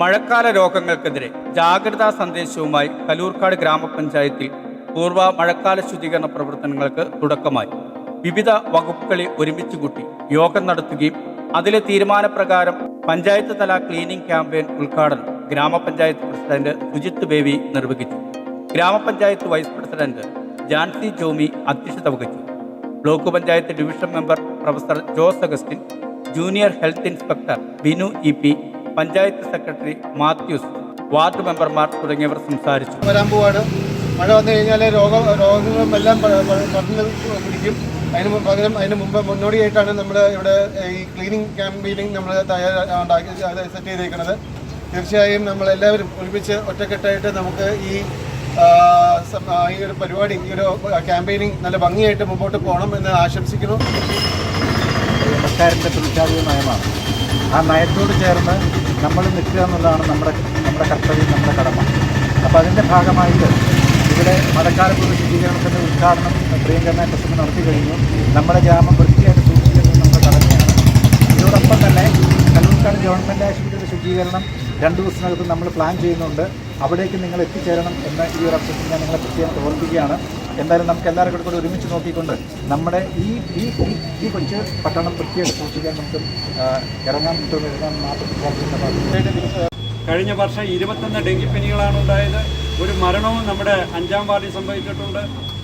മഴക്കാല രോഗങ്ങൾക്കെതിരെ ജാഗ്രതാ സന്ദേശവുമായി കലൂർക്കാട് ഗ്രാമപഞ്ചായത്തിൽ പൂർവ മഴക്കാല ശുചീകരണ പ്രവർത്തനങ്ങൾക്ക് തുടക്കമായി. വിവിധ വകുപ്പുകളെ ഒരുമിച്ച് കൂട്ടി യോഗം നടത്തുകയും അതിലെ തീരുമാനപ്രകാരം പഞ്ചായത്ത് തല ക്ലീനിംഗ് ക്യാമ്പയിൻ ഉദ്ഘാടനം ഗ്രാമപഞ്ചായത്ത് പ്രസിഡന്റ് സുജിത്ത് ബേബി നിർവഹിച്ചു. ഗ്രാമപഞ്ചായത്ത് വൈസ് പ്രസിഡന്റ് ജാൻസി ജോമി അധ്യക്ഷത വഹിച്ചു. Block panchayat division member professor Jose Augustine junior health inspector Binu E P panchayat secretary Mathews ward മെമ്പർമാർ തുടങ്ങിയവർ സംസാരിച്ചു. വരാൻ പോവാണ് മഴ വന്നു കഴിഞ്ഞാൽ രോഗ രോഗങ്ങളും എല്ലാം പടർന്ന് പിടിക്കും. അതിന് മു- പകരം അതിന് മുമ്പ് മുന്നോടിയായിട്ടാണ് നമ്മൾ ഇവിടെ ഈ ക്ലീനിങ് ക്യാമ്പയിനിങ് നമ്മൾ തയ്യാറാക്കി സെറ്റ് ചെയ്തേക്കുന്നത്. തീർച്ചയായും നമ്മളെല്ലാവരും ഒരുമിച്ച് ഒറ്റക്കെട്ടായിട്ട് നമുക്ക് ഈ ഈ ഒരു പരിപാടി ഈ ഒരു ക്യാമ്പയിനിങ് നല്ല ഭംഗിയായിട്ട് മുമ്പോട്ട് പോകണം എന്ന് ആശംസിക്കുന്നു. സർക്കാരിന്റെ നയമാണ് ആ നയത്തോട് ചേർന്ന് നമ്മൾ നിൽക്കുക എന്നുള്ളതാണ് നമ്മുടെ നമ്മുടെ കർത്തവ്യം നമ്മുടെ കടമ. അപ്പോൾ അതിന്റെ ഭാഗമായിട്ട് ഇവിടെ മഴക്കാലത്തുള്ള ശുചീകരണത്തിന്റെ ഉദ്ഘാടനം പ്രിയങ്കരനായ പ്രശ്നം നടത്തി കഴിഞ്ഞു. നമ്മുടെ ഗ്രാമം വൃത്തിയായിട്ട് സൂക്ഷിക്കുന്നത് നമ്മുടെ കടമയാണ്. ഇതോടൊപ്പം തന്നെ കല്ലൂർക്കാട് ഗവൺമെന്റ് ആശുപത്രിയുടെ ശുചീകരണം രണ്ട് ദിവസത്തിനകത്ത് നമ്മൾ പ്ലാൻ ചെയ്യുന്നുണ്ട്. അവിടേക്ക് നിങ്ങൾ എത്തിച്ചേരണം എന്ന ഈ ഒരു അവസരത്തിൽ ഞാൻ നിങ്ങളെ പ്രത്യേകം ഓർപ്പിക്കുകയാണ്. എന്തായാലും നമുക്ക് എല്ലാവരും കൂടെ ഒരുമിച്ച് നോക്കിക്കൊണ്ട് നമ്മുടെ ഈ ഈ ഈ- കൊച്ചു പട്ടണം പ്രത്യേകം സൂക്ഷിക്കാൻ നമുക്ക് ഇറങ്ങാൻ പറ്റുമെന്ന് ഇറങ്ങാൻ മാത്രം കഴിഞ്ഞ വർഷം ഇരുപത്തൊന്ന് ഡെങ്കിപ്പനികളാണ് ഉണ്ടായത് ഒരു മരണവും നമ്മുടെ അഞ്ചാം വാർഡിൽ സംഭവിച്ചിട്ടുണ്ട്.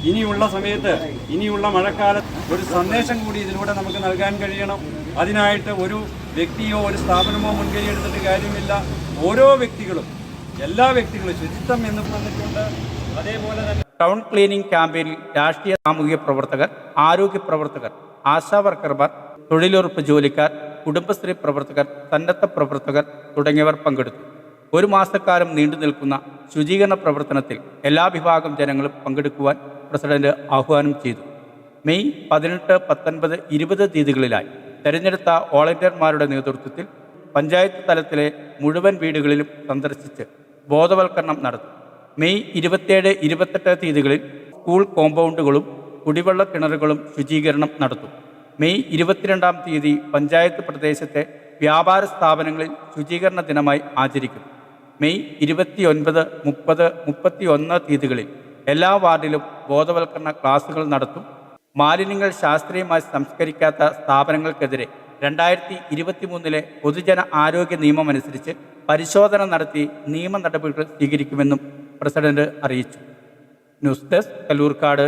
ഇനിയുള്ള സമയത്ത് ഇനിയുള്ള മഴക്കാലത്ത് ഒരു സന്ദേശം കൂടി ഇതിലൂടെ നമുക്ക് നൽകാൻ കഴിയണം. അതിനായിട്ട് ഒരു വ്യക്തിയോ ഒരു സ്ഥാപനമോ മുൻകൈ എടുത്തിട്ട് കാര്യമില്ല. ഓരോ വ്യക്തികളും എല്ലാ വ്യക്തികളും ശുചിത്വം എന്ന് പറഞ്ഞിട്ടുണ്ട്. അതേപോലെ തന്നെ ടൗൺ ക്ലീനിംഗ് ക്യാമ്പയിനിൽ രാഷ്ട്രീയ സാമൂഹിക പ്രവർത്തകർ ആരോഗ്യ പ്രവർത്തകർ ആശാ വർക്കർമാർ തൊഴിലുറപ്പ് ജോലിക്കാർ കുടുംബശ്രീ പ്രവർത്തകർ സന്നദ്ധ പ്രവർത്തകർ തുടങ്ങിയവർ പങ്കെടുത്തു. ഒരു മാസക്കാലം നീണ്ടു നിൽക്കുന്ന ശുചീകരണ പ്രവർത്തനത്തിൽ എല്ലാ വിഭാഗം ജനങ്ങളും പങ്കെടുക്കുവാൻ പ്രസിഡന്റ് ആഹ്വാനം ചെയ്തു. മെയ് പതിനെട്ട് പത്തൊൻപത് ഇരുപത് തീയതികളിലായി തെരഞ്ഞെടുത്ത വോളണ്ടിയർമാരുടെ നേതൃത്വത്തിൽ പഞ്ചായത്ത് തലത്തിലെ മുഴുവൻ വീടുകളിലും സന്ദർശിച്ച് ബോധവൽക്കരണം നടത്തും. മെയ് ഇരുപത്തിയേഴ് ഇരുപത്തെട്ട് തീയതികളിൽ സ്കൂൾ കോമ്പൗണ്ടുകളും കുടിവെള്ള കിണറുകളും ശുചീകരണം നടത്തും. മെയ് ഇരുപത്തിരണ്ടാം തീയതി പഞ്ചായത്ത് പ്രദേശത്തെ വ്യാപാര സ്ഥാപനങ്ങളിൽ ശുചീകരണ ദിനമായി ആചരിക്കും. മെയ് ഇരുപത്തിയൊൻപത് മുപ്പത് മുപ്പത്തി ഒന്ന് തീയതികളിൽ എല്ലാ വാർഡിലും ബോധവൽക്കരണ ക്ലാസുകൾ നടത്തും. മാലിന്യങ്ങൾ ശാസ്ത്രീയമായി സംസ്കരിക്കാത്ത സ്ഥാപനങ്ങൾക്കെതിരെ രണ്ടായിരത്തി ഇരുപത്തി മൂന്നിലെ പൊതുജന ആരോഗ്യ നിയമം അനുസരിച്ച് പരിശോധന നടത്തി നിയമ നടപടികൾ സ്വീകരിക്കുമെന്നും പ്രസിഡന്റ് അറിയിച്ചു. News desk Kallurkad